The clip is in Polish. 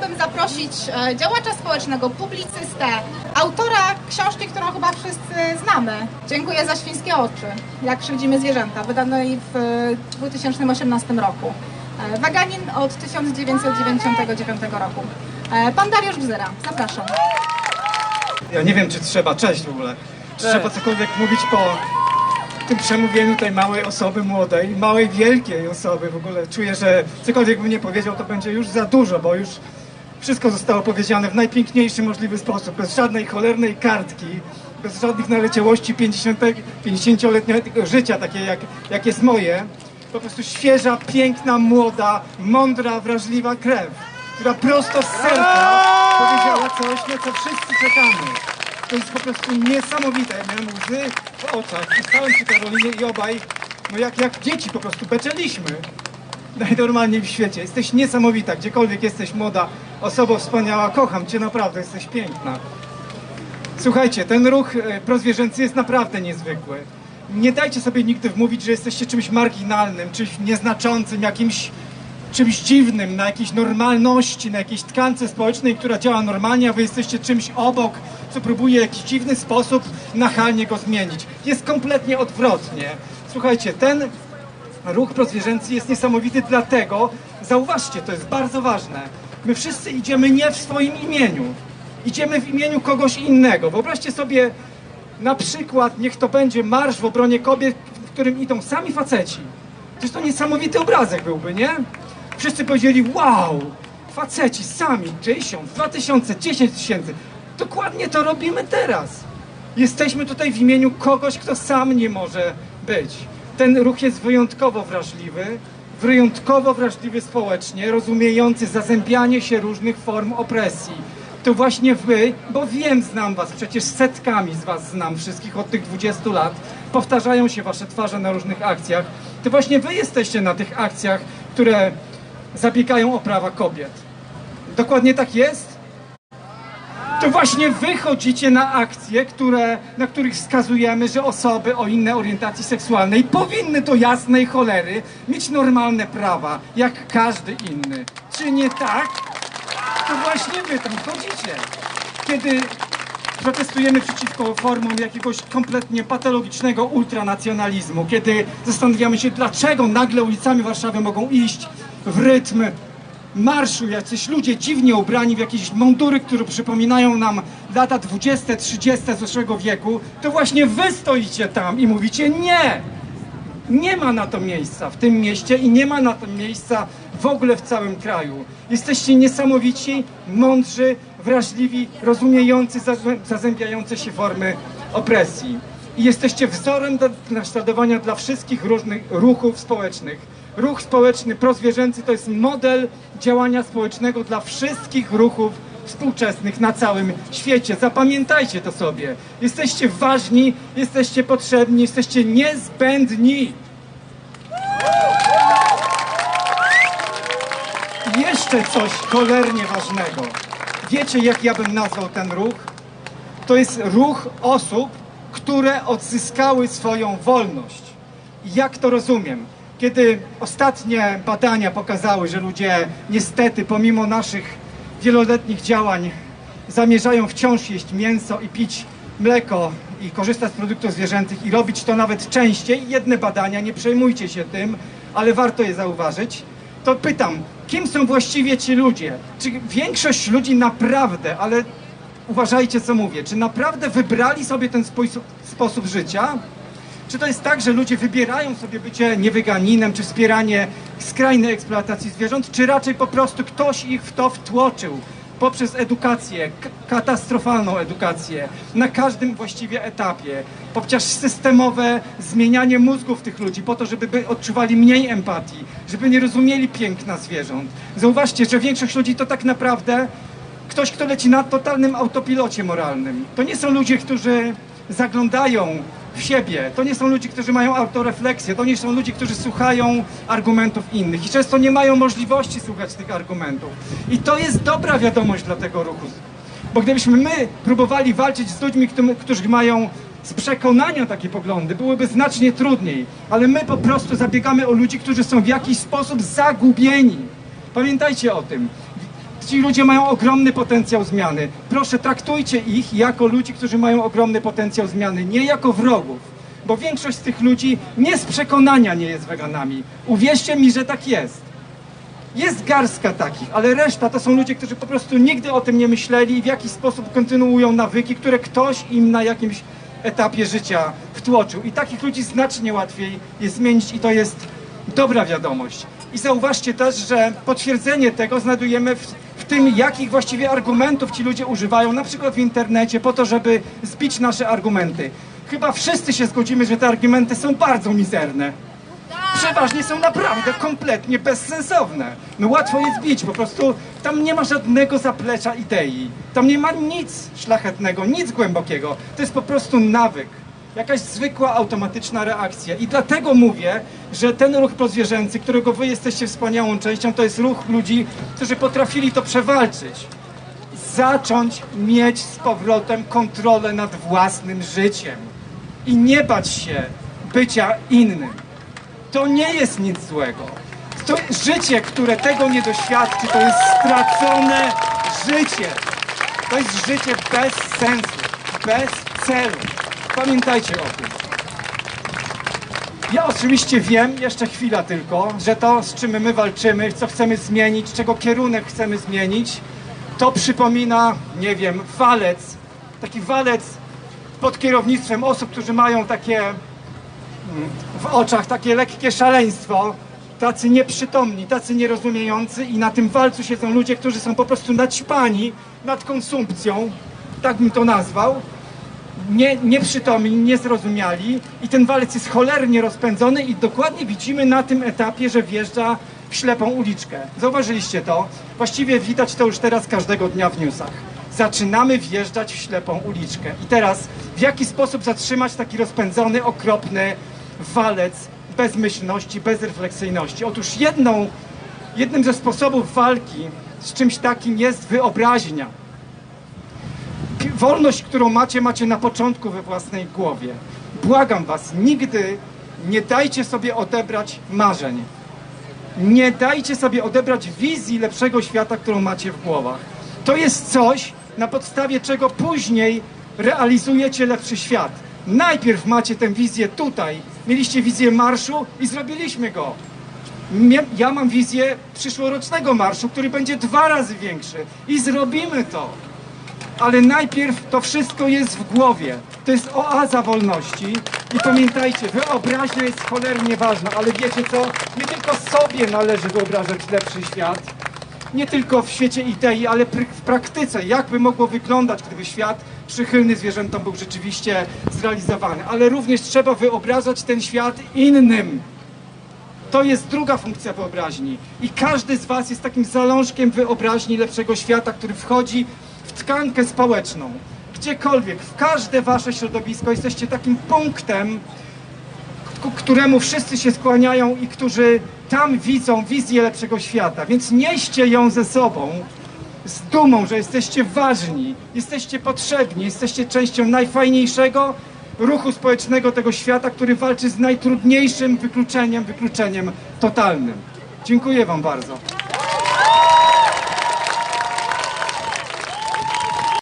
chciałabym zaprosić e, działacza społecznego, publicystę, autora książki, którą chyba wszyscy znamy. Dziękuję za świńskie oczy, jak śledzimy zwierzęta, wydanej w e, 2018 roku. E, Waganin od 1999 roku. E, Pan Dariusz Bzyra, zapraszam. Ja nie wiem, czy trzeba, cześć w ogóle, czy trzeba cokolwiek mówić po tym przemówieniu tej małej osoby młodej, małej, wielkiej osoby w ogóle. Czuję, że cokolwiek bym nie powiedział, to będzie już za dużo, bo już wszystko zostało powiedziane w najpiękniejszy możliwy sposób, bez żadnej cholernej kartki, bez żadnych naleciałości 50 50-letniego życia, takie jak, jak jest moje. Po prostu świeża, piękna, młoda, mądra, wrażliwa krew, która prosto z serca powiedziała coś, na co wszyscy czekamy. To jest po prostu niesamowite. Ja miałem łzy w oczach i stałem przy Karolinie i obaj, no jak, jak dzieci po prostu beczeliśmy. Najnormalniej w świecie. Jesteś niesamowita, gdziekolwiek jesteś młoda, osoba wspaniała, kocham Cię naprawdę, jesteś piękna. Słuchajcie, ten ruch e, prozwierzęcy jest naprawdę niezwykły. Nie dajcie sobie nigdy wmówić, że jesteście czymś marginalnym, czymś nieznaczącym, jakimś czymś dziwnym, na jakiejś normalności, na jakiejś tkance społecznej, która działa normalnie, a wy jesteście czymś obok, co próbuje w jakiś dziwny sposób nachalnie go zmienić. Jest kompletnie odwrotnie. Słuchajcie, ten ruch prozwierzęcy jest niesamowity dlatego, zauważcie, to jest bardzo ważne, my wszyscy idziemy nie w swoim imieniu, idziemy w imieniu kogoś innego. Wyobraźcie sobie na przykład, niech to będzie marsz w obronie kobiet, w którym idą sami faceci. Przecież to niesamowity obrazek byłby, nie? Wszyscy powiedzieli, wow, faceci sami, 1000, 2000, 10 tysięcy. Dokładnie to robimy teraz. Jesteśmy tutaj w imieniu kogoś, kto sam nie może być. Ten ruch jest wyjątkowo wrażliwy, wyjątkowo wrażliwy społecznie, rozumiejący zazębianie się różnych form opresji. To właśnie wy, bo wiem, znam was, przecież setkami z was znam wszystkich od tych 20 lat, powtarzają się wasze twarze na różnych akcjach. To właśnie wy jesteście na tych akcjach, które zabiegają o prawa kobiet. Dokładnie tak jest? To właśnie wy chodzicie na akcje, które, na których wskazujemy, że osoby o innej orientacji seksualnej powinny do jasnej cholery mieć normalne prawa, jak każdy inny. Czy nie tak? To właśnie wy tam chodzicie. Kiedy protestujemy przeciwko formom jakiegoś kompletnie patologicznego ultranacjonalizmu, kiedy zastanawiamy się, dlaczego nagle ulicami Warszawy mogą iść w rytm marszu jacyś ludzie dziwnie ubrani w jakieś mundury, które przypominają nam lata 20, 30 zeszłego wieku, to właśnie wy stoicie tam i mówicie nie! Nie ma na to miejsca w tym mieście i nie ma na to miejsca w ogóle w całym kraju. Jesteście niesamowici, mądrzy, wrażliwi, rozumiejący zazę- zazębiające się formy opresji. I jesteście wzorem do naśladowania dla wszystkich różnych ruchów społecznych. Ruch społeczny prozwierzęcy to jest model działania społecznego dla wszystkich ruchów współczesnych na całym świecie. Zapamiętajcie to sobie. Jesteście ważni, jesteście potrzebni, jesteście niezbędni. I Jeszcze coś cholernie ważnego. Wiecie, jak ja bym nazwał ten ruch? To jest ruch osób, które odzyskały swoją wolność. Jak to rozumiem? Kiedy ostatnie badania pokazały, że ludzie niestety, pomimo naszych wieloletnich działań, zamierzają wciąż jeść mięso i pić mleko i korzystać z produktów zwierzęcych i robić to nawet częściej, jedne badania, nie przejmujcie się tym, ale warto je zauważyć, to pytam, kim są właściwie ci ludzie? Czy większość ludzi naprawdę, ale uważajcie co mówię, czy naprawdę wybrali sobie ten sposób, życia? Czy to jest tak, że ludzie wybierają sobie bycie niewyganinem, czy wspieranie skrajnej eksploatacji zwierząt, czy raczej po prostu ktoś ich w to wtłoczył poprzez edukację, katastrofalną edukację, na każdym właściwie etapie, poprzez systemowe zmienianie mózgów tych ludzi po to, żeby by odczuwali mniej empatii, żeby nie rozumieli piękna zwierząt. Zauważcie, że większość ludzi to tak naprawdę ktoś, kto leci na totalnym autopilocie moralnym. To nie są ludzie, którzy zaglądają w siebie. To nie są ludzie, którzy mają autorefleksję. To nie są ludzie, którzy słuchają argumentów innych i często nie mają możliwości słuchać tych argumentów. I to jest dobra wiadomość dla tego ruchu. Bo gdybyśmy my próbowali walczyć z ludźmi, którzy- mają z przekonania takie poglądy, byłoby znacznie trudniej. Ale my po prostu zabiegamy o ludzi, którzy są w jakiś sposób zagubieni. Pamiętajcie o tym. Ci ludzie mają ogromny potencjał zmiany. Proszę, traktujcie ich jako ludzi, którzy mają ogromny potencjał zmiany, nie jako wrogów. Bo większość z tych ludzi nie z przekonania nie jest weganami. Uwierzcie mi, że tak jest. Jest garstka takich, ale reszta to są ludzie, którzy po prostu nigdy o tym nie myśleli i w jakiś sposób kontynuują nawyki, które ktoś im na jakimś etapie życia wtłoczył. I takich ludzi znacznie łatwiej jest zmienić i to jest dobra wiadomość. I zauważcie też, że potwierdzenie tego znajdujemy w, tym, jakich właściwie argumentów ci ludzie używają, na przykład w internecie, po to, żeby zbić nasze argumenty. Chyba wszyscy się zgodzimy, że te argumenty są bardzo mizerne przeważnie są naprawdę kompletnie bezsensowne. No łatwo je zbić, po prostu tam nie ma żadnego zaplecza idei. Tam nie ma nic szlachetnego, nic głębokiego. To jest po prostu nawyk. Jakaś zwykła, automatyczna reakcja. I dlatego mówię, że ten ruch prozwierzęcy, którego wy jesteście wspaniałą częścią, to jest ruch ludzi, którzy potrafili to przewalczyć. Zacząć mieć z powrotem kontrolę nad własnym życiem. I nie bać się bycia innym to nie jest nic złego. To życie, które tego nie doświadczy, to jest stracone życie. To jest życie bez sensu, bez celu. Pamiętajcie o tym. Ja oczywiście wiem, jeszcze chwila tylko, że to, z czym my walczymy, co chcemy zmienić, czego kierunek chcemy zmienić, to przypomina, nie wiem, walec, taki walec pod kierownictwem osób, którzy mają takie w oczach takie lekkie szaleństwo, tacy nieprzytomni, tacy nierozumiejący i na tym walcu siedzą ludzie, którzy są po prostu naćpani nad konsumpcją, tak bym to nazwał, nie, nieprzytomni, niezrozumiali i ten walec jest cholernie rozpędzony i dokładnie widzimy na tym etapie, że wjeżdża w ślepą uliczkę. Zauważyliście to? Właściwie widać to już teraz każdego dnia w newsach. Zaczynamy wjeżdżać w ślepą uliczkę. I teraz w jaki sposób zatrzymać taki rozpędzony, okropny walec bezmyślności, bezrefleksyjności? Otóż jedną, jednym ze sposobów walki z czymś takim jest wyobraźnia. Wolność, którą macie, macie na początku we własnej głowie. Błagam was, nigdy nie dajcie sobie odebrać marzeń. Nie dajcie sobie odebrać wizji lepszego świata, którą macie w głowach. To jest coś, na podstawie czego później realizujecie lepszy świat. Najpierw macie tę wizję tutaj. Mieliście wizję marszu i zrobiliśmy go. Ja mam wizję przyszłorocznego marszu, który będzie dwa razy większy. I zrobimy to. Ale najpierw to wszystko jest w głowie. To jest oaza wolności. I pamiętajcie, wyobraźnia jest cholernie ważna, ale wiecie co? Nie tylko sobie należy wyobrażać lepszy świat, nie tylko w świecie idei, ale w praktyce, jak by mogło wyglądać, gdyby świat przychylny zwierzętom był rzeczywiście zrealizowany. Ale również trzeba wyobrażać ten świat innym. To jest druga funkcja wyobraźni. I każdy z Was jest takim zalążkiem wyobraźni lepszego świata, który wchodzi w tkankę społeczną. Gdziekolwiek, w każde Wasze środowisko jesteście takim punktem, ku któremu wszyscy się skłaniają i którzy tam widzą wizję lepszego świata. Więc nieście ją ze sobą z dumą, że jesteście ważni, jesteście potrzebni, jesteście częścią najfajniejszego ruchu społecznego tego świata, który walczy z najtrudniejszym wykluczeniem, wykluczeniem totalnym. Dziękuję Wam bardzo.